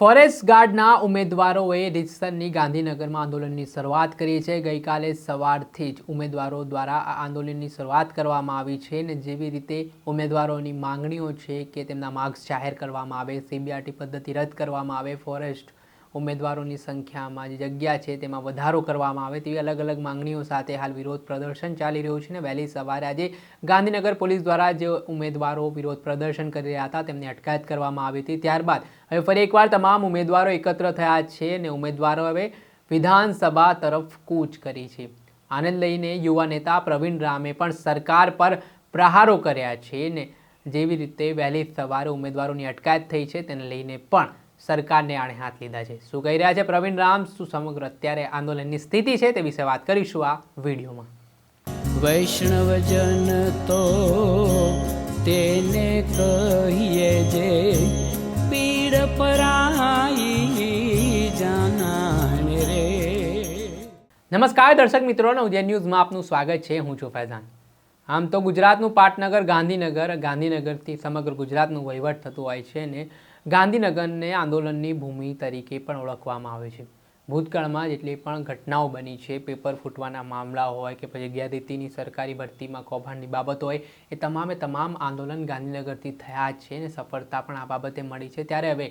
Forest ગાર્ડના ઉમેદવારોએ રીતસરની ગાંધીનગરમાં આંદોલનની શરૂઆત કરી છે. ગઈકાલે સવારથી જ ઉમેદવારો દ્વારા આ આંદોલનની શરૂઆત કરવામાં આવી છે ને જેવી રીતે ઉમેદવારોની માંગણીઓ છે કે તેમના માર્ક્સ જાહેર કરવામાં આવે, સીબીઆરટી પદ્ધતિ રદ કરવામાં આવે, ફોરેસ્ટ ઉમેદવારોની સંખ્યામાં જે જગ્યા છે તેમાં વધારો કરવામાં આવે તેવી અલગ અલગ માંગણીઓ સાથે હાલ વિરોધ પ્રદર્શન ચાલી રહ્યું છે ને વહેલી સવારે આજે ગાંધીનગર પોલીસ દ્વારા જે ઉમેદવારો વિરોધ પ્રદર્શન કરી રહ્યા હતા તેમની અટકાયત કરવામાં આવી હતી. ત્યારબાદ હવે ફરી એકવાર તમામ ઉમેદવારો એકત્ર થયા છે અને ઉમેદવારો હવે વિધાનસભા તરફ કૂચ કરી છે. આને લઈને યુવા નેતા પ્રવીણ રામે પણ સરકાર પર પ્રહારો કર્યા છે ને જેવી રીતે વહેલી સવારે ઉમેદવારોની અટકાયત થઈ છે તેને લઈને પણ સરકારને આણે હાથ લીધા છે. શું કહી રહ્યા છે પ્રવીણ રામ? શું સમગ્ર અત્યારે આંદોલનની સ્થિતિ છે તે વિશે વાત કરીશું આ વિડીયોમાં. વૈષ્ણવજન તો તેને કહીએ જે પીડ પરાઈ જાનાને રે. નમસ્કાર દર્શક મિત્રોને ઉદય ન્યૂઝમાં આપનું સ્વાગત છે. હું છું ફૈઝાન. આમ તો ગુજરાતનું પાટનગર ગાંધીનગર ગાંધીનગરથી સમગ્ર ગુજરાતનું વહીવટ થતું હોય છે ને ગાંધીનગરને આંદોલનની ભૂમિ તરીકે પણ ઓળખવામાં આવે છે. ભૂતકાળમાં જેટલી પણ ઘટનાઓ બની છે, પેપર ફૂટવાના મામલા હોય કે પછી ગેરરીતિની સરકારી ભરતીમાં કૌભાંડની બાબત હોય, એ તમામે તમામ આંદોલન ગાંધીનગરથી થયા છે અને સફળતા પણ આ બાબતે મળી છે. ત્યારે હવે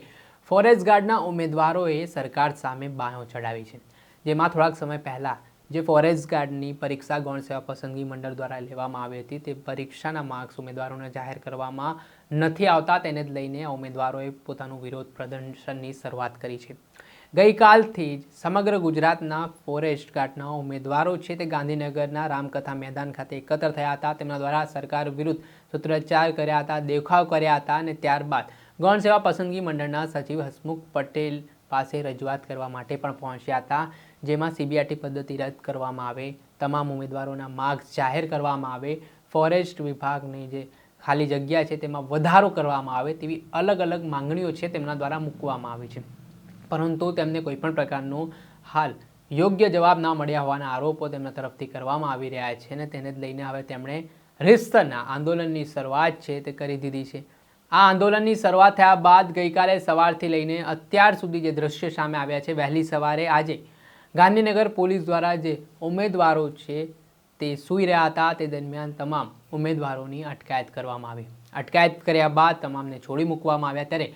ફોરેસ્ટ ગાર્ડના ઉમેદવારોએ સરકાર સામે બાંહો ચડાવી છે. જેમાં થોડાક સમય પહેલાં જે ફોરેસ્ટ ગાર્ડની પરીક્ષા ગૌણ સેવા પસંદગી મંડળ દ્વારા લેવામાં આવી હતી, તે પરીક્ષાના માર્ક્સ ઉમેદવારોને જાહેર કરવામાં નથી આવતા, તેને જ લઈને ઉમેદવારોએ પોતાનું વિરોધ પ્રદર્શનની શરૂઆત કરી છે. ગઈકાલથી જ સમગ્ર ગુજરાતના ફોરેસ્ટ ગાર્ડના ઉમેદવારો છે તે ગાંધીનગરના રામકથા મેદાન ખાતે એકત્ર થયા હતા. તેમના દ્વારા સરકાર વિરુદ્ધ સૂત્રોચ્ચાર કર્યા હતા, દેખાવ કર્યા હતા અને ત્યારબાદ ગૌણ સેવા પસંદગી મંડળના સચિવ હસમુખ પટેલ પાસે રજૂઆત કરવા માટે પણ પહોંચ્યા હતા. જેમાં સીબીઆરટી પદ્ધતિ રદ કરવામાં આવે, તમામ ઉમેદવારોના માર્ક્સ જાહેર કરવામાં આવે, ફોરેસ્ટ વિભાગની જે ખાલી જગ્યા છે તેમાં વધારો કરવામાં આવે તેવી અલગ અલગ માંગણીઓ છે તેમના દ્વારા મૂકવામાં આવી છે. પરંતુ તેમને કોઈપણ પ્રકારનો હાલ યોગ્ય જવાબ ના મળ્યા હોવાના આરોપો તેમના તરફથી કરવામાં આવી રહ્યા છે અને તેને જ લઈને હવે તેમણે રિસ્તના આંદોલનની શરૂઆત છે તે કરી દીધી છે. આ આંદોલનની શરૂઆત થયા બાદ ગઈકાલે સવારથી લઈને અત્યાર સુધી જે દ્રશ્ય સામે આવ્યા છે, વહેલી સવારે આજે ગાંધીનગર પોલીસ દ્વારા જે ઉમેદવારો છે તે સૂઈ રહ્યા હતા, તે દરમિયાન તમામ ઉમેદવારોની અટકાયત કરવામાં આવી. અટકાયત કર્યા બાદ તમામને છોડી મૂકવામાં આવ્યા. ત્યારે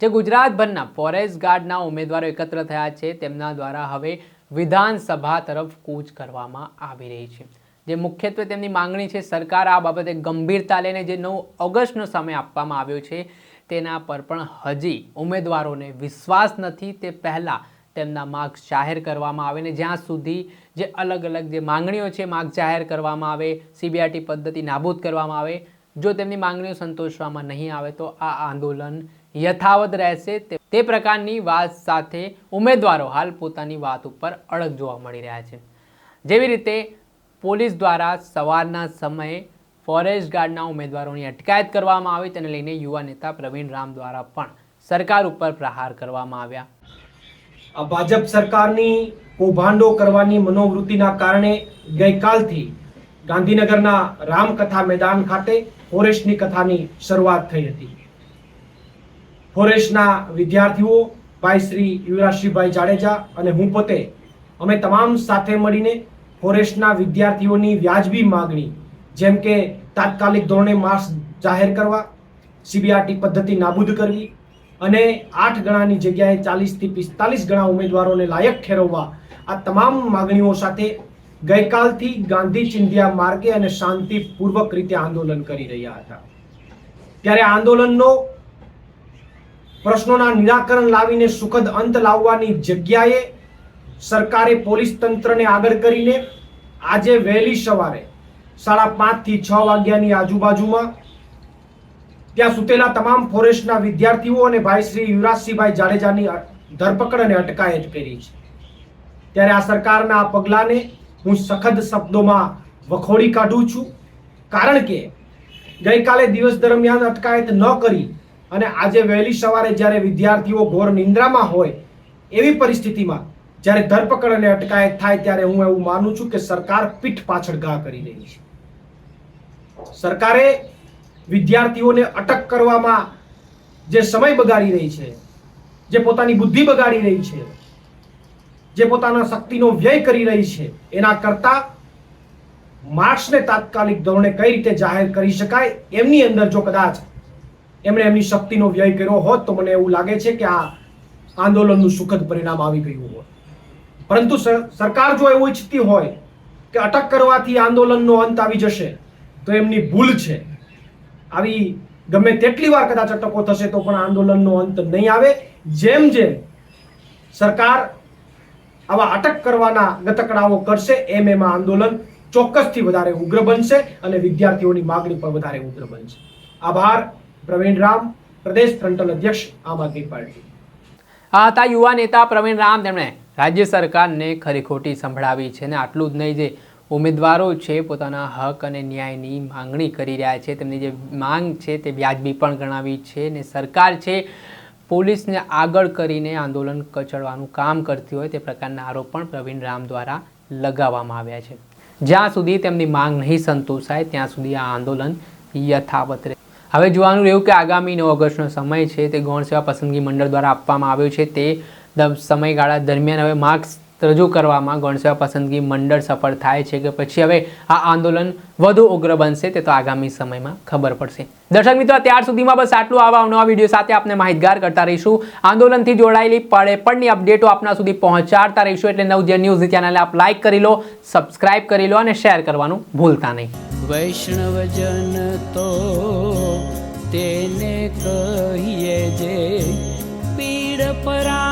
જે ગુજરાતભરના ફોરેસ્ટ ગાર્ડના ઉમેદવારો એકત્ર થયા છે, તેમના દ્વારા હવે વિધાનસભા તરફ કૂચ કરવામાં આવી રહી છે. જે મુખ્યત્વે તેમની માંગણી છે, સરકાર આ બાબતે ગંભીરતા લઈને જે નવ ઓગસ્ટનો સમય આપવામાં આવ્યો છે, તેના પર પણ હજી ઉમેદવારોને વિશ્વાસ નથી. તે પહેલાં તેમના માર્ક્સ જાહેર કરવામાં આવે ને જ્યાં સુધી જે અલગ અલગ જે માંગણીઓ છે માર્ક્સ જાહેર કરવામાં આવે સીબીઆરટી પદ્ધતિ નાબૂદ કરવામાં આવે, જો તેમની માંગણીઓ સંતોષવામાં નહીં આવે તો આ આંદોલન યથાવત રહેશે. તે પ્રકારની વાત સાથે ઉમેદવારો હાલ પોતાની વાત ઉપર અડગ જોવા મળી રહ્યા છે. જેવી રીતે પોલીસ દ્વારા સવારના સમયે ફોરેસ્ટ ગાર્ડના ઉમેદવારોની અટકાયત કરવામાં આવી, તેને લઈને યુવા નેતા પ્રવીણ રામ દ્વારા પણ સરકાર ઉપર પ્રહાર કરવામાં આવ્યા. આ ભાજપ સરકારની કૌભાંડો કરવાની મનોવૃત્તિના કારણે ગઈકાલથી ગાંધીનગરના રામકથા મેદાન ખાતે ફોરેસ્ટની કથાની શરૂઆત થઈ હતી. ફોરેસ્ટના વિદ્યાર્થીઓ, ભાઈ શ્રી યુવરાજશ્રીભાઈ જાડેજા અને હું પોતે, અમે તમામ સાથે મળીને ફોરેસ્ટના વિદ્યાર્થીઓની વ્યાજબી માગણી, જેમ કે તાત્કાલિક ધોરણે માર્ક્સ જાહેર કરવા, સીબીઆરટી પદ્ધતિ નાબૂદ કરવી અને આઠ ગણાની જગ્યાએ ચાલીસથી પિસ્તાલીસ ગણા ઉમેદવારોને લાયક ઠેરવવા આ તમામ માગણીઓ સાથે ગઈકાલથી ગાંધી ચિંધ્યા માર્ગે અને શાંતિપૂર્વક રીતે આંદોલન કરી રહ્યા હતા. ત્યારે આંદોલનનો પ્રશ્નોના નિરાકરણ લાવીને સુખદ અંત લાવવાની જગ્યાએ સરકારે પોલીસ તંત્રને આગળ કરીને આજે વહેલી સવારે સાડા પાંચથી છ વાગ્યાની આજુબાજુમાં ત્યાં સુતેલા તમામ ફોરેસ્ટના વિદ્યાર્થીઓ અને ભાઈ શ્રી યુવરાજસિંહભાઈ જાડેજાની ધરપકડ અને અટકાયત કરી છે. ત્યારે આ સરકારના આ પગલાંને હું સખત શબ્દોમાં વખોડી કાઢું છું. કારણ કે ગઈકાલે દિવસ દરમિયાન અટકાયત ન કરી અને આજે વહેલી સવારે જ્યારે વિદ્યાર્થીઓ ઘોર નિંદ્રામાં હોય એવી પરિસ્થિતિમાં જ્યારે ધરપકડ અને અટકાયત થાય ત્યારે હું એવું માનું છું કે સરકાર પીઠ પાછળ ઘા કરી રહી છે. સરકારે વિદ્યાર્થીઓને અટક કરવામાં જે સમય બગાડી રહી છે, જે પોતાની બુદ્ધિ બગાડી રહી છે, જે પોતાના શક્તિનો વ્યય કરી રહી છે, એના કરતા માર્ક્સને તાત્કાલિક ધોરણે કઈ રીતે જાહેર કરી શકાય, એમની અંદર જો કદાચ એમણે એમની શક્તિનો વ્યય કર્યો હોત, તો મને એવું લાગે છે કે આ આંદોલનનું સુખદ પરિણામ આવી ગયું હોત. પરંતુ સર- સરકાર જો એવું ઈચ્છતી હોય કે અટક કરવાથી આંદોલનનો અંત આવી જશે, તો એમની ભૂલ છે. આવી ગમે તેટલી વાર કદાચ અટકો થશે તો પણ આંદોલનનો અંત નહીં આવે. જેમ જેમ સરકાર આવા અટક કરવાના ગતકડાઓ કરશે, એમ એમ આંદોલન ચોક્કસથી વધારે ઉગ્ર બનશે અને વિદ્યાર્થીઓની માગણી પણ વધારે ઉગ્ર બનશે. આભાર, પ્રવીણ રામ, પ્રદેશ ફ્રન્ટલ અધ્યક્ષ, આમ આદમી પાર્ટી. આ હતા યુવા નેતા પ્રવીણ રામ. તેમણે રાજ્ય સરકારને ખરી ખોટી સંભળાવી છે ને આટલું જ નહીં, જે ઉમેદવારો છે, પોતાના હક અને ન્યાયની માંગણી કરી રહ્યા છે. તેમની જે માંગ છે તે વ્યાજબી પણ ગણાવી છે અને સરકાર છે, પોલીસને આગળ કરીને આંદોલન કચડવાનું કામ કરતી હોય તે પ્રકારના આરોપ પણ પ્રવીણ રામ દ્વારા લગાવવામાં આવ્યા છે. જ્યાં સુધી તેમની માંગ નહીં સંતોષાય, ત્યાં સુધી આ આંદોલન યથાવત રહે. હવે જોવાનું રહ્યું કે આગામી નવ ઓગસ્ટનો સમય છે, તે ગૌણ સેવા પસંદગી મંડળ દ્વારા આપવામાં આવ્યો છે. તે સમયગાળા દરમિયાન હવે માર્ક્સ રજૂ કરવામાં ગણસેવા પસંદગી મંડળ સફળ થાય છે કે પછી હવે આ આંદોલન વધુ ઉગ્ર બનશે તે તો આગામી સમયમાં ખબર પડશે. દર્શક મિત્રો, ત્યાર સુધીમાં બસ આટલું. આવા નવા વીડિયો સાથે આપને માહિતગાર કરતા રહીશું. આંદોલનથી જોડાયેલી પડે પડની અપડેટો આપના સુધી પહોંચાડતા રહીશું એટલે નવજે ન્યૂઝ ચેનલને આપ લાઇક કરી લો, સબસ્ક્રાઇબ કરી લો અને શેર કરવાનું ભૂલતા નહીં. વૈષ્ણવજન તો તેને કહીએ જે પીડ પરા